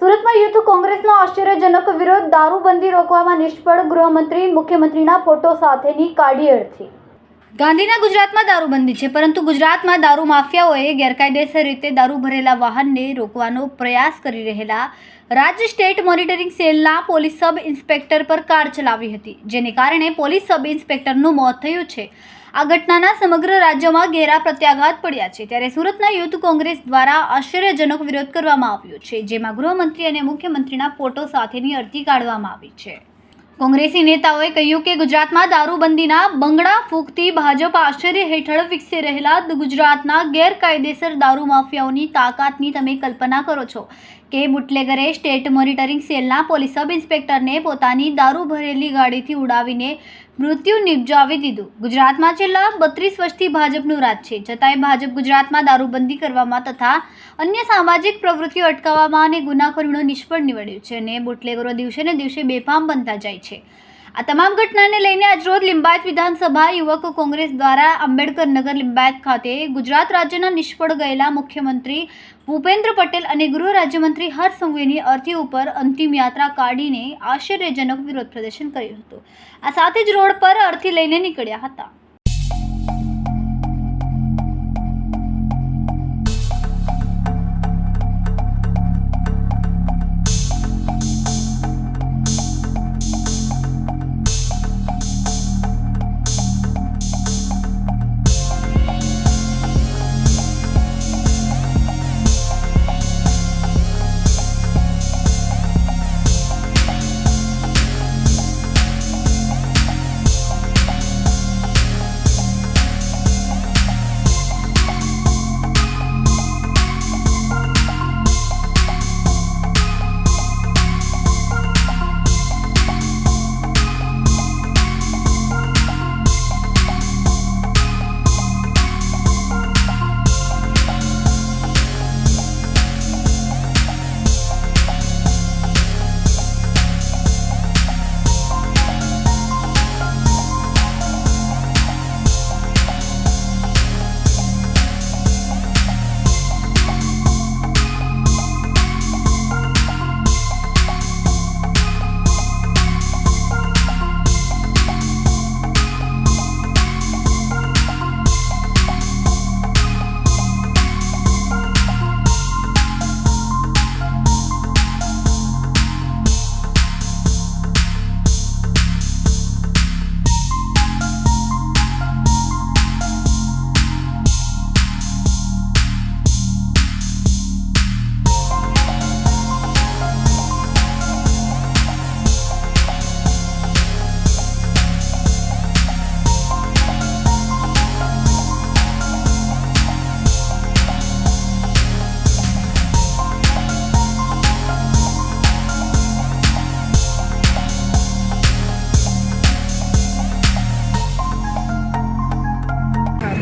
સુરતમાં યુથ કોંગ્રેસનો આશ્ચર્યજનક વિરોધ દારૂબંધી રોકવામાં નિષ્ફળ ગૃહમંત્રી, મુખ્યમંત્રીના ફોટો સાથેની કાઢી અડથી ગાંધીના ગુજરાતમાં દારૂબંધી છે, પરંતુ ગુજરાતમાં દારૂ માફિયાઓએ ગેરકાયદેસર રીતે દારૂ ભરેલા વાહનને રોકવાનો પ્રયાસ કરી રહેલા રાજ્ય સ્ટેટ મોનિટરિંગ સેલના પોલીસ સબ ઇન્સ્પેક્ટર પર કાર ચલાવી હતી, જેને કારણે પોલીસ સબ ઇન્સ્પેક્ટરનું મોત થયું છે. આ ઘટનાના સમગ્ર રાજ્યમાં ઘેરા પ્રત્યાઘાત પડ્યા છે. ત્યારે સુરતના યુથ કોંગ્રેસ દ્વારા આશ્ચર્યજનક વિરોધ કરવામાં આવ્યો છે, જેમાં ગૃહમંત્રી અને મુખ્યમંત્રીના ફોટો સાથેની અરજી કાઢવામાં આવી છે. કોંગ્રેસી નેતાઓએ કહ્યું કે ગુજરાતમાં દારૂબંધીના બંગડા ફૂંકતી ભાજપ આશ્ચર્ય હેઠળ વિકસી રહેલા ગુજરાતના ગેરકાયદેસર દારૂ માફિયાઓની તાકાતની તમે કલ્પના કરો છો. કે બુટલેગરે સ્ટેટ મોનિટરિંગ સેલના પોલીસ સબ ઇન્સ્પેક્ટરને પોતાની દારૂ ભરેલી ગાડીથી ઉડાવીને મૃત્યુ નિપજાવી દીધું. ગુજરાતમાં છેલ્લા બત્રીસ વર્ષથી ભાજપનું રાજ છે. છતાંય ભાજપ ગુજરાતમાં દારૂબંધી કરવામાં તથા અન્ય સામાજિક પ્રવૃત્તિઓ અટકાવવામાં અને ગુનાખોરીનો નિષ્ફળ નીવડ્યું છે અને બુટલેગરો દિવસે ને દિવસે બેફામ બનતા જાય છે. આ તમામ ઘટનાને લઈને આજરોજ લિંબાયત વિધાનસભા યુવક કોંગ્રેસ દ્વારા આંબેડકર નગર લિંબાયત ખાતે ગુજરાત રાજ્યના નિષ્ફળ ગયેલા મુખ્યમંત્રી ભૂપેન્દ્ર પટેલ અને ગૃહ રાજ્યમંત્રી હર્ષ સંઘવીની અર્થી ઉપર અંતિમ યાત્રા કાઢીને આશ્ચર્યજનક વિરોધ પ્રદર્શન કર્યું હતું. આ સાથે જ રોડ પર અર્થી લઈને નીકળ્યા હતા.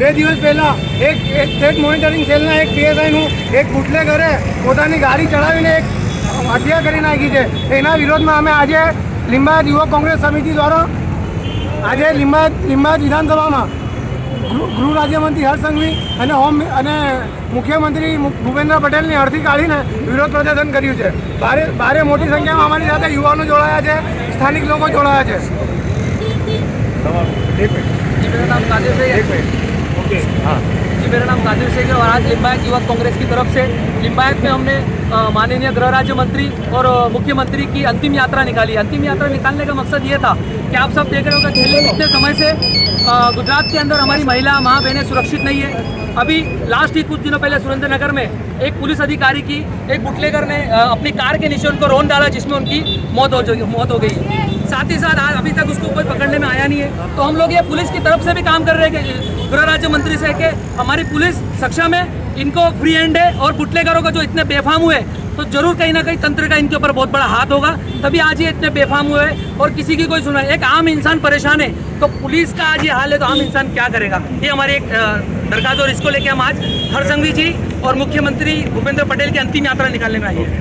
બે દિવસ પહેલાં એક એક સ્ટેટ મોનિટરિંગ સેલના એક પીએસઆઈનું એક બુટલેગરે પોતાની ગાડી ચડાવીને એક હત્યા કરી નાખી છે. એના વિરોધમાં અમે આજે લીંબાયત યુવક કોંગ્રેસ સમિતિ દ્વારા આજે લીંબાયત લીંબાયત વિધાનસભામાં ગૃહ રાજ્યમંત્રી હર્ષ અને હોમ અને મુખ્યમંત્રી ભૂપેન્દ્ર પટેલની અરજી કાઢીને વિરોધ પ્રદર્શન કર્યું છે. ભારે ભારે મોટી સંખ્યામાં અમારી સાથે યુવાનો જોડાયા છે સ્થાનિક લોકો જોડાયા છે. એક મિનિટ. એક મિનિટ. शेख है। जी, मेरा नाम कादिर शेख है और आज लिम्बायत युवक कांग्रेस की तरफ़ से लिम्बायत में हमने माननीय गृह राज्य मंत्री और मुख्यमंत्री की अंतिम यात्रा निकाली। अंतिम यात्रा निकालने का मकसद ये था कि आप सब देख रहे हो कि पिछले कितने समय से गुजरात के अंदर हमारी महिला माँ बहनें सुरक्षित नहीं है। अभी लास्ट ही कुछ दिनों पहले सुरेंद्र नगर में एक पुलिस अधिकारी की एक बुटलेगर ने अपनी कार के नीचे उनको रोन डाला जिसमें उनकी मौत हो मौत हो गई। साथ ही साथ आज अभी तक उसको कोई पकड़ने में आया नहीं है। तो हम लोग ये पुलिस की तरफ़ से भी काम कर रहे हैं गृह राज्य मंत्री से कि हमारी पुलिस सक्षम है इनको फ्री हैंड है और बुटलेगरों का जो इतने बेफाम हुए तो ज़रूर कहीं ना कहीं तंत्र का इनके ऊपर बहुत बड़ा हाथ होगा। तभी आज ये इतने बेफाम हुए हैं और किसी की कोई सुनवाई एक आम इंसान परेशान है तो पुलिस का आज ये हाल है तो आम इंसान क्या करेगा? ये हमारी एक दरखास्त और इसको लेके हम आज हर संघवी जी और मुख्यमंत्री भूपेंद्र पटेल की अंतिम यात्रा निकालने में आई है।